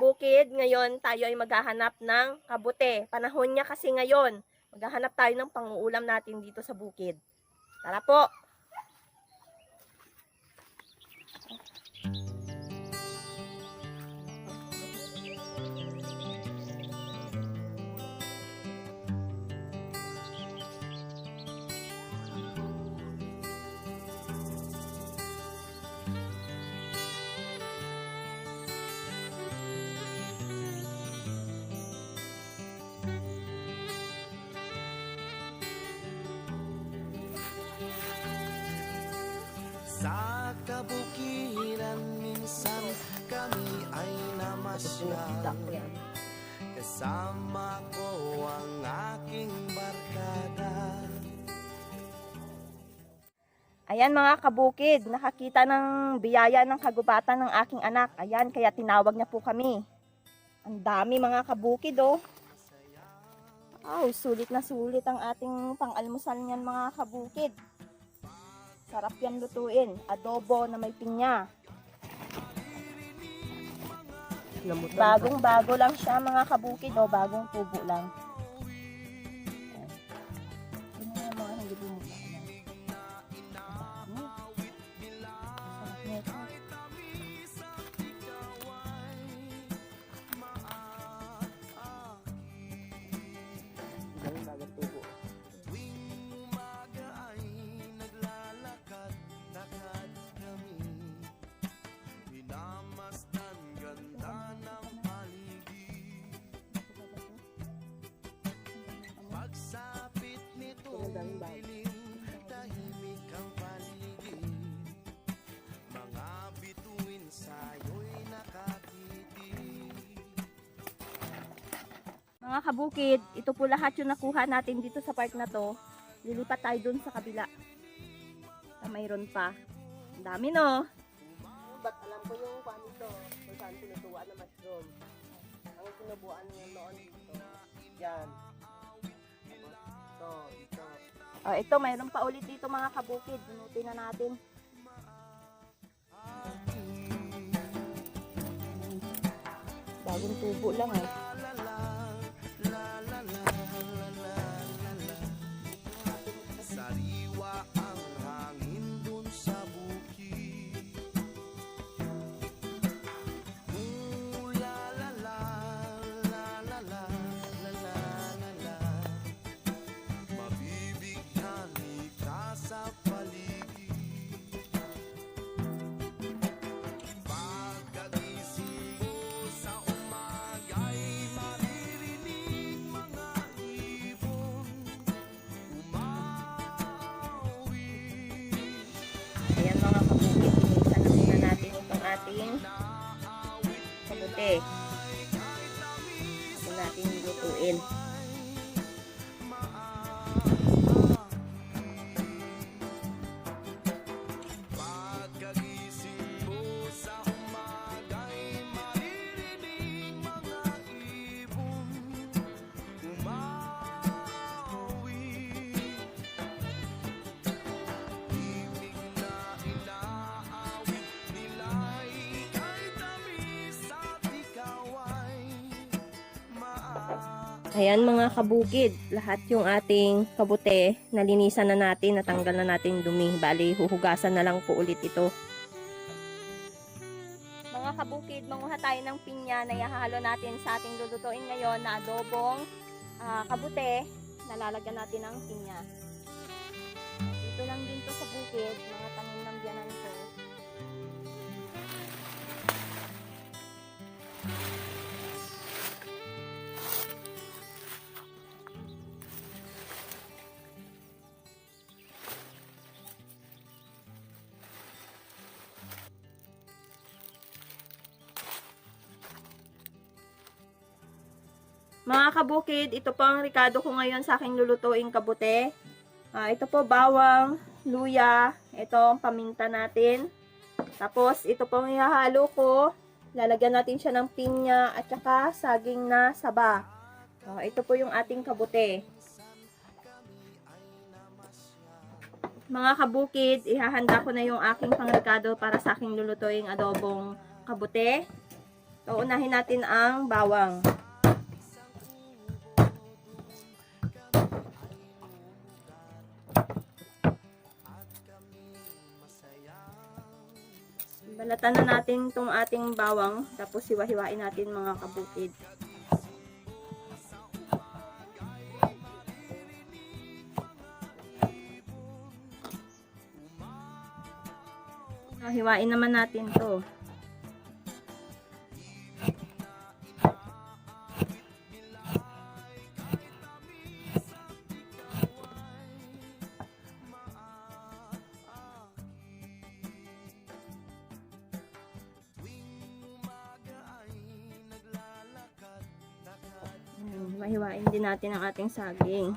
kabukid. Ngayon tayo ay maghahanap ng kabute. Panahon niya kasi ngayon. Maghahanap tayo ng panguulam natin dito sa bukid. Tara po! Sa namasyal Kasama ko ang aking barkada Ayan mga kabukid, nakakita ng biyaya ng kagubatan ng aking anak. Ayan, kaya tinawag niya po kami. Ang dami mga kabukid oh. Aw, sulit na sulit ang ating pang-almusal niyan mga kabukid. Sarap yan lutuin. Adobo na may pinya. Bagong bago lang siya mga kabukid oh. Bagong tubo lang. Nito dilim tahimik ang paligid Mga bituin sa'yo'y nakatitig Mga kabukid, ito po lahat yung nakuha natin dito sa park na to. Lilipat tayo dun sa kabila. Na mayroon pa. Ang dami no. Ba't alam ko yung paano ito, kung saan tinutuwa ng mushroom. Ang sinubuan niya noon dito. Yan. Tapos, ito, dito. Oh, ito, mayroon pa ulit dito mga kabukid. Bunutin na natin. Bagong tubo lang eh. Lutuin. Ayan mga kabukid, lahat yung ating kabute, nalinisan na natin, natanggal na natin dumi. Bali, huhugasan na lang po ulit ito. Mga kabukid, manguha tayo ng pinya na ihahalo natin sa ating lulutuin ngayon na adobong ah, kabute. Nalalagyan natin ng pinya. Dito lang din to sa bukid, mga Mga kabukid, ito po ang ricado ko ngayon sa aking lulutuing kabute. Ah, ito po bawang, luya, ito ang paminta natin. Tapos ito po ang ihahalo ko. Lalagyan natin siya ng pinya at saka saging na saba. Ah, ito po yung ating kabute. Mga kabukid, ihahanda ko na yung aking pangrekado para sa aking lulutuing adobong kabute. So, unahin natin ang bawang. Balatan na natin itong ating bawang. Tapos hiwa-hiwain natin mga kabukid. So, hiwain naman natin to. Mahiwain din natin ang ating saging.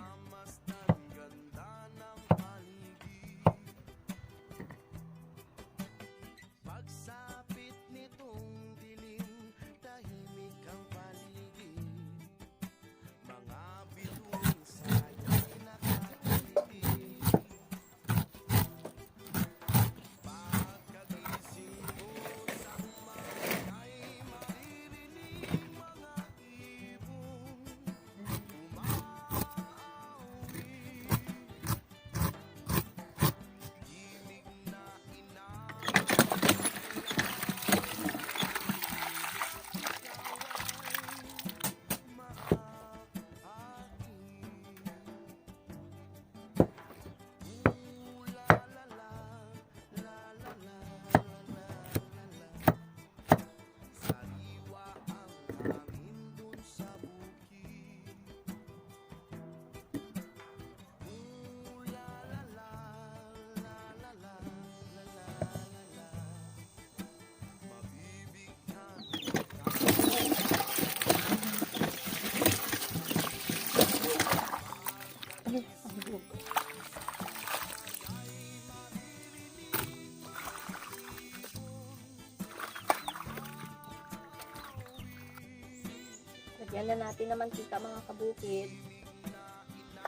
Na natin ng mantika mga kabukid.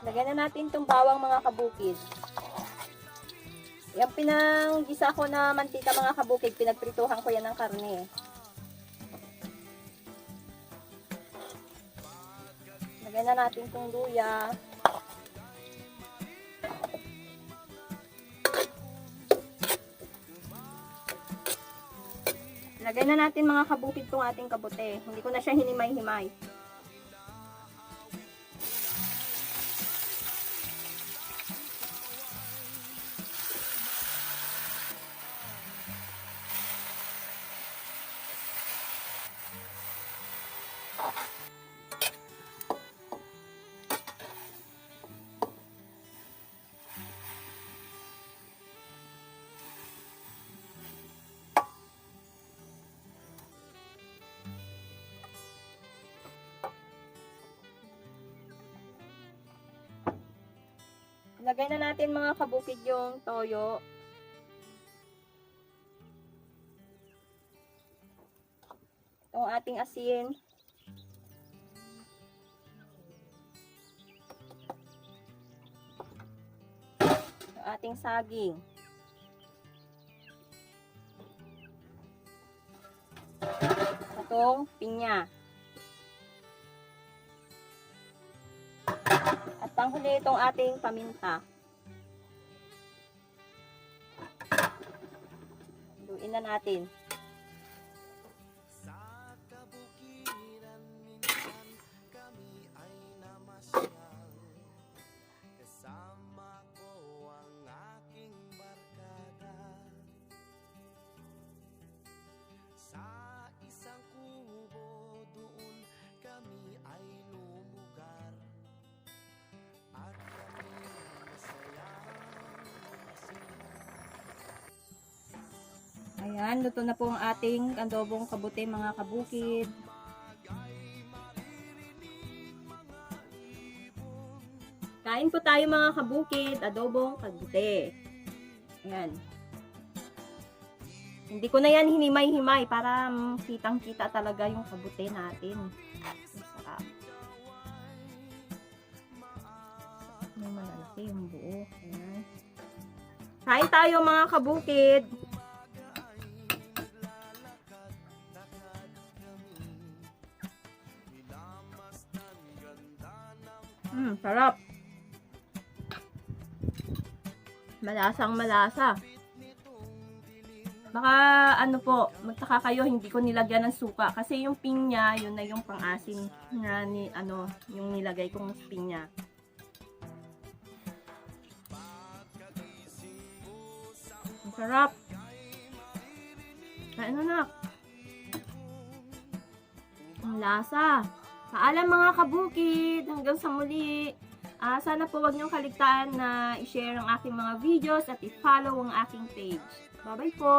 Lagyan na natin itong bawang mga kabukid. Yung pinanggisa ko na mantika mga kabukid, pinagprituhan ko yan ng karne. Lagyan na natin itong luya. Lagyan na natin mga kabukid itong ating kabute. Hindi ko na siya hinimay-himay. Lagay na natin mga kabukid yung toyo. Itong ating asin. Yung ating saging. Itong pinya. Panghuli itong ating paminta. Luin na natin. Ayan, luto na po ang ating adobong kabute mga kabukid. Kain po tayo mga kabukid, adobong kabute. Ayan. Hindi ko na yan hinimay-himay para kitang-kita talaga yung kabute natin. Ang sarap. Yung malalaki yung buo. Ayan. Kain tayo mga kabukid. Sarap. Malasang malasa. Baka ano po, magtaka kayo, hindi ko nilagyan ng suka. Kasi yung pinya, yun na yung pang-asim na ni, ano, yung nilagay kong pinya. Sarap. Kain na nak. Ang lasa. Paalam mga kabukid. Hanggang sa muli. Ah, sana po wag niyong kaligtaan na i-share ang aking mga videos at i-follow ang aking page. Bye-bye po!